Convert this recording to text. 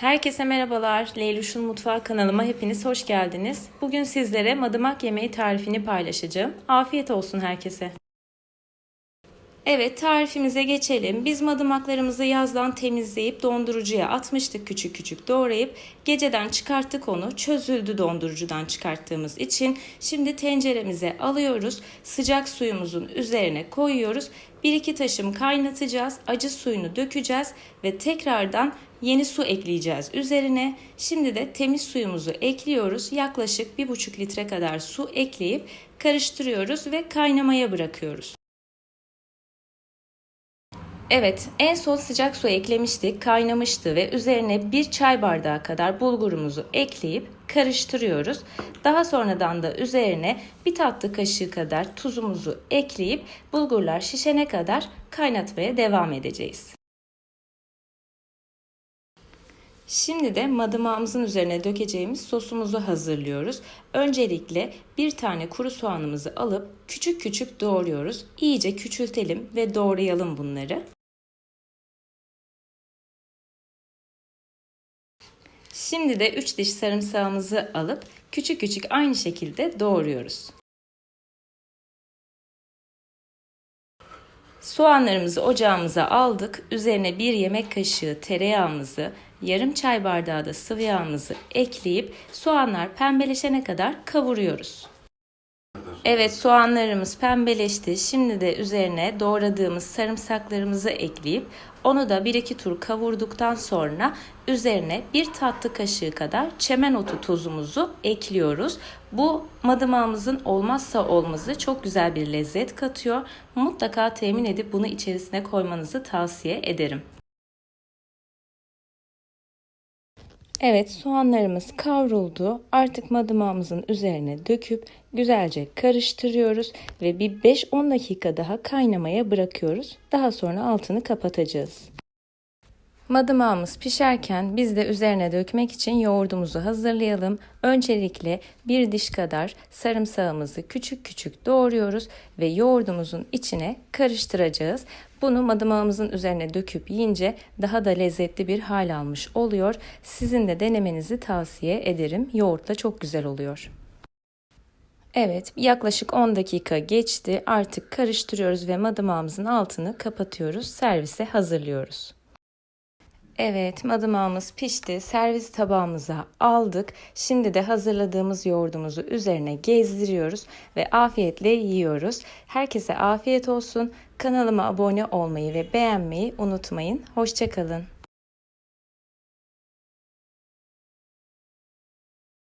Herkese merhabalar. Leylüş'ün Mutfağı kanalıma hepiniz hoş geldiniz. Bugün sizlere madımak yemeği tarifini paylaşacağım. Afiyet olsun herkese. Evet tarifimize geçelim. Biz madımaklarımızı yazdan temizleyip dondurucuya atmıştık küçük küçük doğrayıp geceden çıkarttık onu çözüldü dondurucudan çıkarttığımız için. Şimdi tenceremize alıyoruz sıcak suyumuzun üzerine koyuyoruz. Bir iki taşım kaynatacağız acı suyunu dökeceğiz ve tekrardan yeni su ekleyeceğiz üzerine. Şimdi de temiz suyumuzu ekliyoruz yaklaşık bir buçuk litre kadar su ekleyip karıştırıyoruz ve kaynamaya bırakıyoruz. Evet, en son sıcak su eklemiştik, kaynamıştı ve üzerine bir çay bardağı kadar bulgurumuzu ekleyip karıştırıyoruz. Daha sonradan da üzerine bir tatlı kaşığı kadar tuzumuzu ekleyip bulgurlar şişene kadar kaynatmaya devam edeceğiz. Şimdi de madımağımızın üzerine dökeceğimiz sosumuzu hazırlıyoruz. Öncelikle bir tane kuru soğanımızı alıp küçük küçük doğruyoruz. İyice küçültelim ve doğrayalım bunları. Şimdi de 3 diş sarımsağımızı alıp küçük küçük aynı şekilde doğruyoruz. Soğanlarımızı ocağımıza aldık. Üzerine bir yemek kaşığı tereyağımızı, yarım çay bardağı da sıvı yağımızı ekleyip soğanlar pembeleşene kadar kavuruyoruz. Evet soğanlarımız pembeleşti. Şimdi de üzerine doğradığımız sarımsaklarımızı ekleyip onu da bir iki tur kavurduktan sonra üzerine bir tatlı kaşığı kadar çemen otu tozumuzu ekliyoruz. Bu madımağımızın olmazsa olmazı çok güzel bir lezzet katıyor. Mutlaka temin edip bunu içerisine koymanızı tavsiye ederim. Evet soğanlarımız kavruldu. Artık madımağımızın üzerine döküp güzelce karıştırıyoruz ve bir 5-10 dakika daha kaynamaya bırakıyoruz. Daha sonra altını kapatacağız. Madımağımız pişerken biz de üzerine dökmek için yoğurdumuzu hazırlayalım. Öncelikle bir diş kadar sarımsağımızı küçük küçük doğruyoruz ve yoğurdumuzun içine karıştıracağız. Bunu madımağımızın üzerine döküp yiyince daha da lezzetli bir hal almış oluyor. Sizin de denemenizi tavsiye ederim. Yoğurtla çok güzel oluyor. Evet, yaklaşık 10 dakika geçti. Artık karıştırıyoruz ve madımağımızın altını kapatıyoruz. Servise hazırlıyoruz. Evet, madımağımız pişti. Servis tabağımıza aldık. Şimdi de hazırladığımız yoğurdumuzu üzerine gezdiriyoruz ve afiyetle yiyoruz. Herkese afiyet olsun. Kanalıma abone olmayı ve beğenmeyi unutmayın. Hoşçakalın.